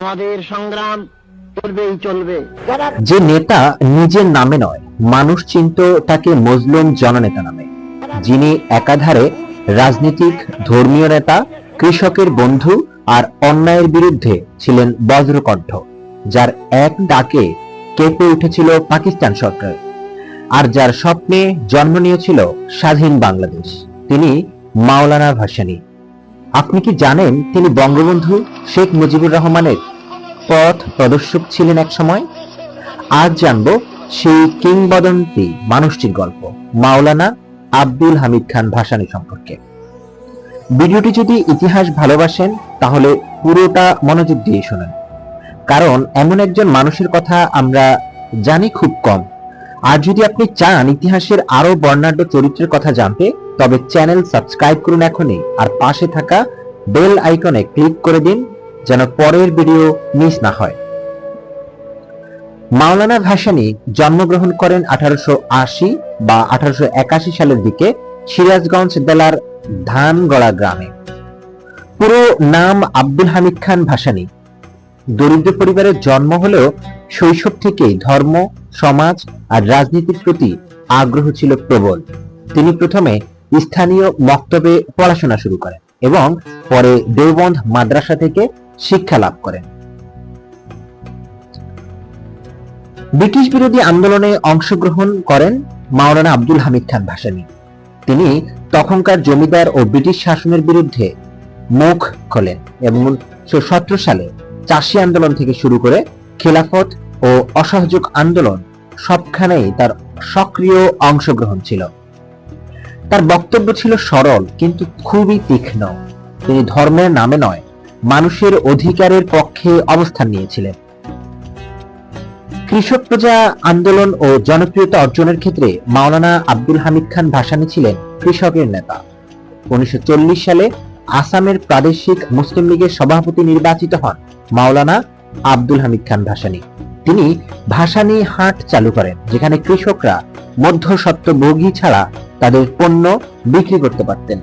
আমাদের সংগ্রাম চলবেই চলবে। যে নেতা নিজের নামে নয়, মানুষ চিনত তাকে মজলুম জননেতা নামে। যিনি একাধারে রাজনীতিক, ধর্মীয় নেতা, কৃষকের বন্ধু আর অন্যায়ের বিরুদ্ধে ছিলেন বজ্রকণ্ঠ, যার এক ডাকে কেঁপে উঠেছিল পাকিস্তান সরকার, আর যার স্বপ্নে জন্ম নিয়েছিল স্বাধীন বাংলাদেশ। তিনি মাওলানা ভাসানী। আপনি কি জানেন তিনি বঙ্গবন্ধু শেখ মুজিবুর রহমানের পথ প্রদর্শক ছিলেন এক সময়? আজ জানব সেই কিংবদন্তি মানুষটির গল্প, মাওলানা আব্দুল হামিদ খান ভাসানী সম্পর্কে। ভিডিওটি যদি ইতিহাস ভালোবাসেন, তাহলে পুরোটা মনোযোগ দিয়ে শোনেন। কারণ এমন একজন মানুষের কথা আমরা জানি খুব কম। আর যদি আপনি চান ইতিহাসের আরও বর্ণাঢ্য চরিত্রের কথা জানতে, তবে চ্যানেল সাবস্ক্রাইব করুন এখনই আর পাশে থাকা বেল আইকনে ক্লিক করে দিন যেন পরের ভিডিও মিস না হয়। মাওলানা ভাসানী জন্মগ্রহণ করেন আঠারোশো আশি বা আঠারোশো একাশি সালের দিকে সিরাজগঞ্জ জেলার ধানগড়া গ্রামে। পুরো নাম আব্দুল হামিদ খান ভাসানী দরিদ্র পরিবারের জন্ম হলেও শৈশব থেকেই ধর্ম, সমাজ আর রাজনীতির প্রতি আগ্রহ ছিল প্রবল। তিনি প্রথমে স্থানীয় মক্তবে পড়াশোনা শুরু করেন এবং পরে দেওবন্দ মাদ্রাসা থেকে শিক্ষা লাভ করেন। ব্রিটিশ বিরোধী আন্দোলনে অংশগ্রহণ করেন মাওলানা আব্দুল হামিদ খান ভাসানী। তিনি তখনকার জমিদার ও ব্রিটিশ শাসনের বিরুদ্ধে মুখ খোলেন এবং উনিশশো সতেরো সালে চাষি আন্দোলন থেকে শুরু করে খেলাফত ও অসহযোগ আন্দোলন সবখানেই তার সক্রিয় অংশগ্রহণ ছিল। তার বক্তব্য ছিল সরল কিন্তু খুবই তীক্ষ্ণ। তিনি ধর্মের নামে নয়, মানুষের অধিকারের পক্ষে অবস্থান নিয়েছিলেন। কৃষক প্রজা আন্দোলন ও জনপ্রিয়তা অর্জনের ক্ষেত্রে মাওলানা আব্দুল হামিদ খান ভাসানী ছিলেন কৃষকের নেতা। উনিশশো চল্লিশ সালে আসামের প্রাদেশিক মুসলিম লীগের সভাপতি নির্বাচিত হন। মাওলানা আব্দুল হামিদ খান ভাসানী। তিনি ভাসানী হাট চালু করেন, যেখানে কৃষকরা মধ্যস্বত্বভোগী ছাড়া তাদের পণ্য বিক্রি করতে পারতেন।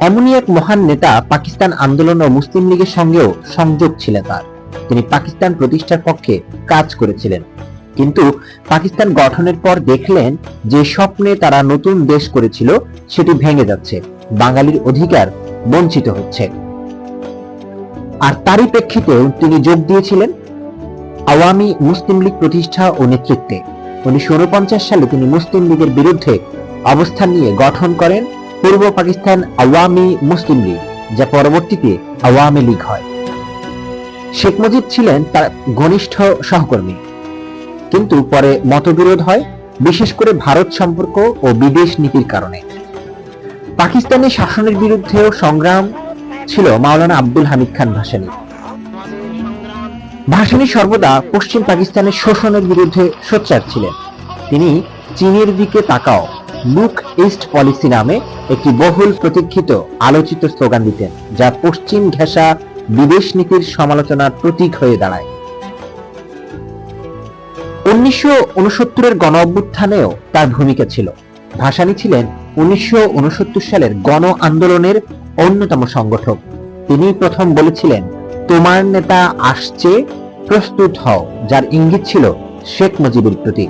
এমনই এক মহান নেতা পাকিস্তান আন্দোলন ও মুসলিম লীগের সঙ্গেও সংযোগ ছিল তার। তিনি পাকিস্তান প্রতিষ্ঠার পক্ষে কাজ করেছিলেন। কিন্তু পাকিস্তান গঠনের পর দেখলেন যে স্বপ্নে তারা নতুন দেশ করেছিল, সেটি ভেঙে যাচ্ছে। বাঙালির অধিকার বঞ্চিত হচ্ছে। আর তারই প্রেক্ষিতেও তিনি যোগ দিয়েছিলেন আওয়ামী মুসলিম লীগ প্রতিষ্ঠা ও নেতৃত্বে। উনিশশো উনপঞ্চাশ সালে তিনি মুসলিম লীগের বিরুদ্ধে অবস্থান নিয়ে গঠন করেন পূর্ব পাকিস্তান আওয়ামী মুসলিম লীগ, যা পরবর্তীতে আওয়ামী লীগ হয়। শেখ মুজিব ছিলেন তার ঘনিষ্ঠ সহকর্মী। কিন্তু পরে মতবিরোধ হয়, বিশেষ করে ভারত সম্পর্ক ও বিদেশ নীতির কারণে। পাকিস্তানি শাসনের বিরুদ্ধেও সংগ্রাম ছিল মাওলানা আব্দুল হামিদ খান ভাসানী। ভাসানী সর্বদা পশ্চিম পাকিস্তানের শোষণের বিরুদ্ধে সোচ্চার ছিলেন। তিনি চীনের দিকে তাকাও লুক ইস্ট পলিসি নামে একটি বহুল প্রতীক্ষিত আলোচিত স্লোগান দিতেন, যা পশ্চিম ঘেঁষা বিদেশ নীতির সমালোচনার প্রতীক হয়ে দাঁড়ায়। উনিশশো উনসত্তরের গণ অভ্যুত্থানেও তার ভূমিকা ছিল। ভাসানী ছিলেন উনিশশো উনসত্তর সালের গণ আন্দোলনের অন্যতম সংগঠক। তিনি প্রথম বলেছিলেন, তোমার নেতা আসছে, প্রস্তুত হও। যার ইঙ্গিত ছিল শেখ মুজিবুর প্রতি।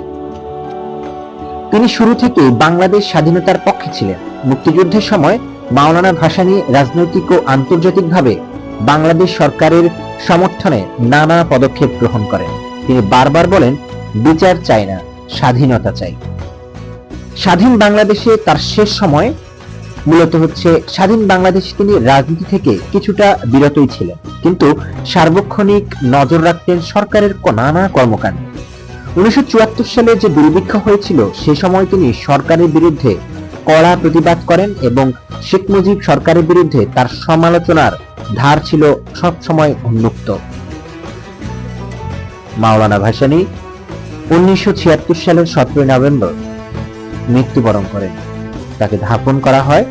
তিনি শুরু থেকেই বাংলাদেশ স্বাধীনতার পক্ষে ছিলেন। মুক্তিযুদ্ধের সময় মাওলানা ভাসানী রাজনৈতিক ও আন্তর্জাতিকভাবে বাংলাদেশ সরকারের সমর্থনে নানা পদক্ষেপ গ্রহণ করেন। তিনি বারবার বলেন, বিচার চাই না, স্বাধীনতা চাই। স্বাধীন বাংলাদেশে তার শেষ সময় মূলত হচ্ছে স্বাধীন বাংলাদেশে তিনি রাজনীতি থেকে কিছুটা বিরতই ছিলেন। কিন্তু সার্বক্ষণিক নজর রাখতেন সরকারের নানা কর্মকাণ্ডে। উনিশশো চুয়াত্তর সালে যে দুর্ভিক্ষ হয়েছিল, সে সময় তিনি সরকারের বিরুদ্ধে কড়া প্রতিবাদ করেন এবং শেখ মুজিব সরকারের বিরুদ্ধে তার সমালোচনার ধার ছিল সব সময় উন্মুক্ত। মাওলানা ভাসানী, উনিশশো ছিয়াত্তর সালের সতেরোই নভেম্বর মৃত্যুবরণ করেন। তাকে ধাপন করা হয়।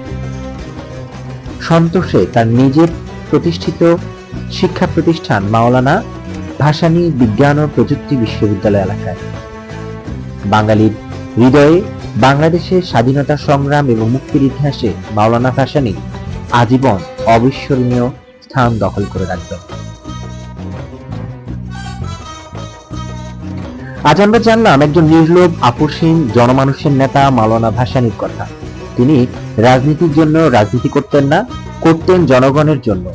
সন্তোষে তার নিজের প্রতিষ্ঠিত শিক্ষা প্রতিষ্ঠান মাওলানা ভাসানী বিজ্ঞান ও প্রযুক্তি বিশ্ববিদ্যালয় এলাকায়। বাঙালির হৃদয়ে বাংলাদেশের স্বাধীনতা সংগ্রাম এবং মুক্তির ইতিহাসে মাওলানা ভাসানী আজীবন অবিস্মরণীয় স্থান দখল করে রাখবে আজ আমরা জানলাম একজন নির্লোভ, আপসীন, জনমানুষের নেতা মাওলানা ভাসানীর কথা। তিনি রাজনীতির জন্য রাজনীতি করতেন না, করতেন জনগণের জন্য।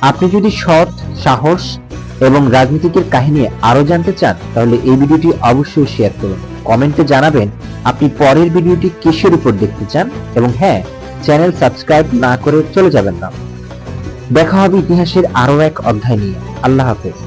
আপনি যদি সৎ, সাহস এবং রাজনীতিকের কাহিনী আরও জানতে চান, তাহলে এই ভিডিওটি অবশ্যই শেয়ার করুন। কমেন্টে জানাবেন আপনি পরের ভিডিওটি কিসের উপর দেখতে চান এবং হ্যাঁ চ্যানেল সাবস্ক্রাইব না করে চলে যাবেন না। দেখা হবে ইতিহাসের আরও এক অধ্যায় নিয়ে। আল্লাহ হাফেজ।